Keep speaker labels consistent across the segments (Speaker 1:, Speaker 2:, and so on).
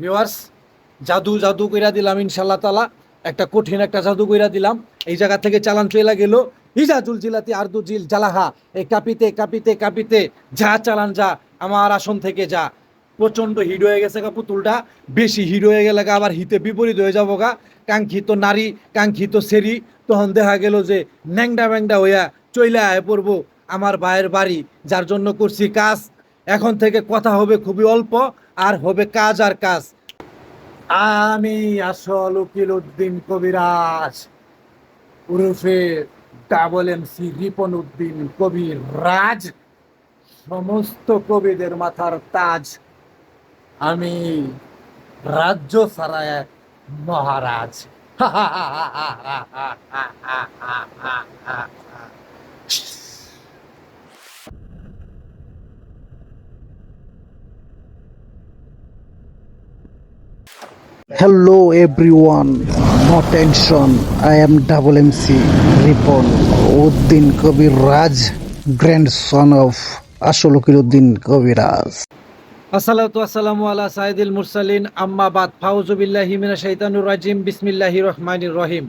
Speaker 1: Viewers জাদু জাদু কইরা দিলাম ইনশাল্লাহ তালা একটা কঠিন একটা জাদু কইরা দিলাম। এই জায়গা থেকে চালান চলে গেল। হিজাজুল জিলাতি আর্দু জিল জালাহা। এই কাপিতে কাপিতে কাপিতে যা চালান যা, আমার আসন থেকে যা। প্রচণ্ড হিট হয়ে গেছে গা পুতুলটা। বেশি হিট হয়ে গেলে গা আবার হিতে বিপরীত হয়ে যাব গা। কাঙ্ক্ষিত নারী, কাঙ্ক্ষিত সেরি। তখন দেখা গেল যে ন্যাংডা ব্যাংডা হইয়া চইলে আয় পড়ব আমার ভাইয়ের বাড়ি, যার জন্য করছি কাজ। এখন থেকে কথা হবে খুবই অল্প। আর হবে কাজ আর কাজ। আমি আসল উকিল উদ্দিন কবিরাজ। উরুফে ডাবল এমসি রিপন উদ্দিন কবির রাজ সমস্ত কবিদের মাথার তাজ। আমি রাজ্য সারা এক মহারাজ
Speaker 2: Hello everyone, no tension. I am Double MC Ripon. Uddin Kabir Raj, grandson of Asholukiruddin Uddin Kabiraj.
Speaker 1: আসসালাতু আসসালামু আলা সাইদুল মুরসালিন আম্মা বাদ ফাউজু বিল্লাহি মিনাশ শাইতানির রাজিম বিসমিল্লাহির রহমানির রহিম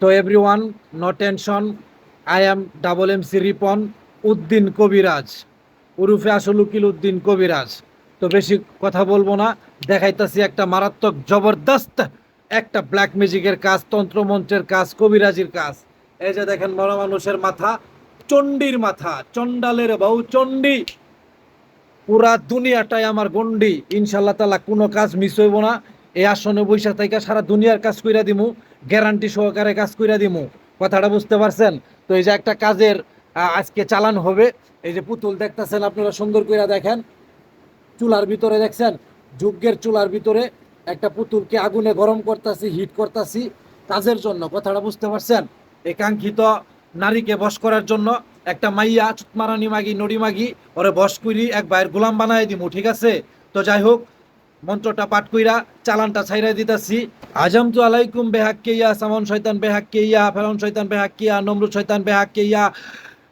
Speaker 1: তো everyone no tension I am double M C Ripon Uddin Kabiraj উরুফে আসল উকিল উদ্দিন কবিরাজ তো বেশি কথা বলব না। দেখাইতাছি একটা মারাত্মক জবরদস্ত একটা ব্ল্যাক মিউজিকের কাজ, তন্ত্রমন্ত্রের কাজ, কবিরাজির কাজ। এই যে দেখেন বড় মানুষের মাথা, চণ্ডীর মাথা, চণ্ডালের বউ চণ্ডী। পুরা দুনিয়াটাই আমার গন্ডি ইনশাল্লাহ তালা কোনো কাজ মিস হইব না। এই আসনে বৈশা থেকে সারা দুনিয়ার কাজ কইরা দিমু গ্যারান্টি সহকারে কাজ কইরা দিমু। কথাটা বুঝতে পারছেন? তো এই যে একটা কাজের আজকে চালান হবে। এই যে পুতুল দেখতেছেন আপনারা, সুন্দর কইরা দেখেন। চুলার ভিতরে দেখছেন, যজ্ঞের চুলার ভিতরে একটা পুতুলকে আগুনে গরম করতেছি, হিট করতেছি, কাজের জন্য। কথাটা বুঝতে পারছেন? এই কাঙ্ক্ষিত নারীকে বশ করার জন্য একটা মাইয়া, চুতমারানি মাগি, নড়ি মাগি, ওরে বস করি এক ভাইয়ের গোলাম বানাই দিমু, ঠিক আছে? তো যাই হোক, মন্ত্রটা পাঠ কইরা চালানটা ছাইরা দিতাছি। আজম তু আলাইকুম বেহাক্কে ইয়া সামন শয়তান বেহাক্কে ইয়া ফেরন শয়তান বেহাক্কে ইয়া নমরুদ শয়তান বেহাক্কে ইয়া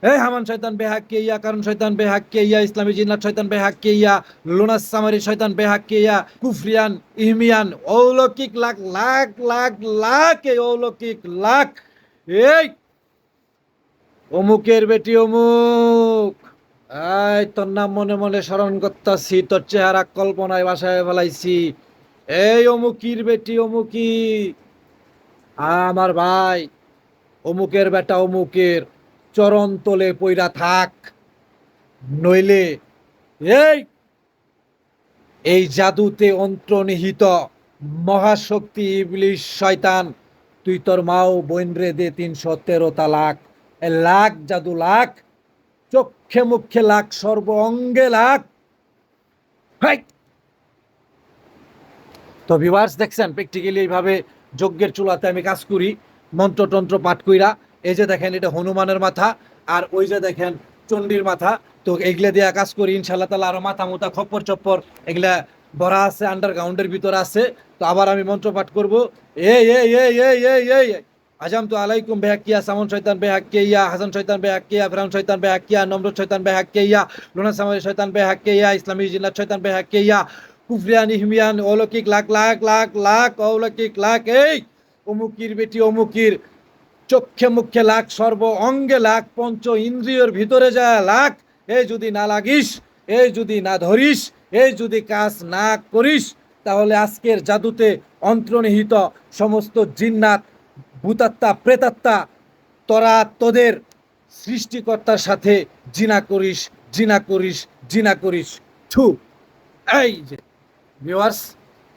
Speaker 1: এই হামান শয়তান বেহাক্কে ইয়া, কারণ শয়তান বেহাক্কে ইয়া, ইসলামী জিন্নাত শয়তান বেহাক্কে ইয়া, লুনাস সামারি শয়তান বেহাক্কে ইয়া, কুফরিয়ান, ইহমিয়ান, অলৌকিক লাখ লাখ লাখ লাখ, এই অলৌকিক লাখ। এই, অমুকের বেটি অমুক। এই, তোর নাম মনে মনে স্মরণ করতাছি, তোর চেহারা কল্পনায় বাসায় ফেলাইছি। এই, অমুকির বেটি অমুকি। আমার ভাই, অমুকের বেটা অমুকের। চরণ তলে পইরা থাক। নইলে এই এই জাদুতে অন্তর্নিহিত মহাশক্তি ইবলিশ শয়তান, তুই তোর মাও বইনরে দে তিনশো তেরো তালাক লাখ জাদু লাখ, চক্ষে মুখে লাখ সর্ব অঙ্গে লাখ তো ভিভার্স দেখছেন প্র্যাকটিক্যালি এইভাবে যজ্ঞের চুলাতে আমি কাজ করি, মন্ত্রতন্ত্র পাঠ কইরা। এই যে দেখেন, এটা হনুমানের মাথা আর ওই যে দেখেন, চণ্ডীর মাথা। তো এগুলা দিয়া কাজ করি ইনশাল্লাহ তালা আরও মাথা মুথা খপ্পর চপ্পর এগুলা ভরা আছে আন্ডারগ্রাউন্ডের ভিতর আছে। তো আবার আমি মন্ত্র পাঠ করব। এই আজাম তো আলাইকুম বেহাক্কিয়া সামন শয়তান বেহাক্কিয়া হাসান শয়তান বেহাক্কিয়া ফেরাউন শয়তান বেহাক্কিয়া নমরুদ শয়তান বেহাক্কিয়া লুনা সামারি শয়তান বেহাক্কিয়া ইসলামী জিন্নাত শয়তান বেহাক্কিয়া কুফরিয়ান, ইহমিয়ান, অলৌকিক লাখ লাখ লাখ লাখ, অলৌকিক লাখ, এই অমুকির বেটি অমুকির চক্ষে মুখে লাখ, সর্ব অঙ্গে লাখ, পঞ্চ ইন্দ্রিয়র ভিতরে যায় লাখ এই যদি না লাগিস এই যদি না ধরিস এই যদি কাজ না করিস, তাহলে আজকের জাদুতে অন্তর্নিহিত সমস্ত জিন্নাত, ভূতাত্মা, প্রেতাত্মা, তোরা তোদের সৃষ্টিকর্তার সাথে জিনা করিস জিনা করিস জিনা করিস। থু। এই যে ভিওয়ার্স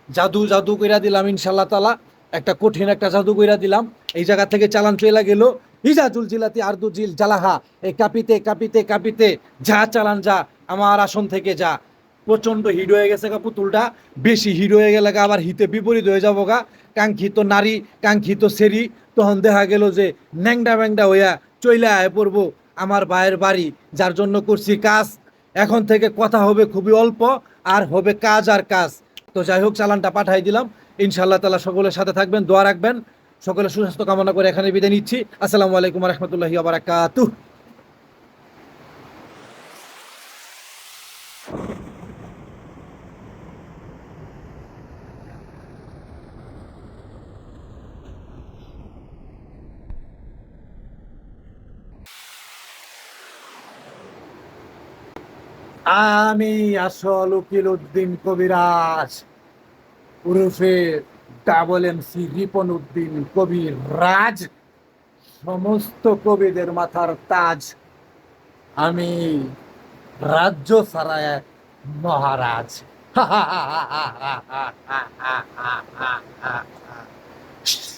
Speaker 1: জাদু জাদু কইরা দিলাম ইনশাল্লাহ তালা একটা কঠিন একটা জাদু কইরা দিলাম। এই জায়গা থেকে চালান চলে গেল। ইজাজুল জিলাতি আর্দু জিল জালাহা। এই কাপিতে কাপিতে কাপিতে যা চালান যা, আমার আসন থেকে যা। প্রচণ্ড হিট হয়ে গেছে গা পুতুলটা। বেশি হিট হয়ে গেলে গা আবার হিতে বিপরীত হয়ে যাব গা। কাঙ্ক্ষিত নারী, কাঙ্ক্ষিত সেরি। তখন দেখা গেল যে ন্যাংডা ব্যাংডা হইয়া চইলে আয় পড়ব আমার ভাইয়ের বাড়ি, যার জন্য করছি কাজ। এখন থেকে কথা হবে খুবই অল্প, আর হবে কাজ আর কাজ। তো যাই হোক, চালানটা পাঠাই দিলাম। ইনশাআল্লাহ তালা সকলের সাথে থাকবেন, দোয়া রাখবেন। সকলের সুস্বাস্থ্য কামনা করে এখানে বিদায় নিচ্ছি। আসসালামু আলাইকুম রহমতুল্লাহি আবরাকাতু আমি আসল উকিল উদ্দিন কবিরাজ। উরুফে ডাবল এমসি রিপন উদ্দিন কবির রাজ। সমস্ত কবিদের মাথার তাজ। আমি রাজ্য এক মহারাজ।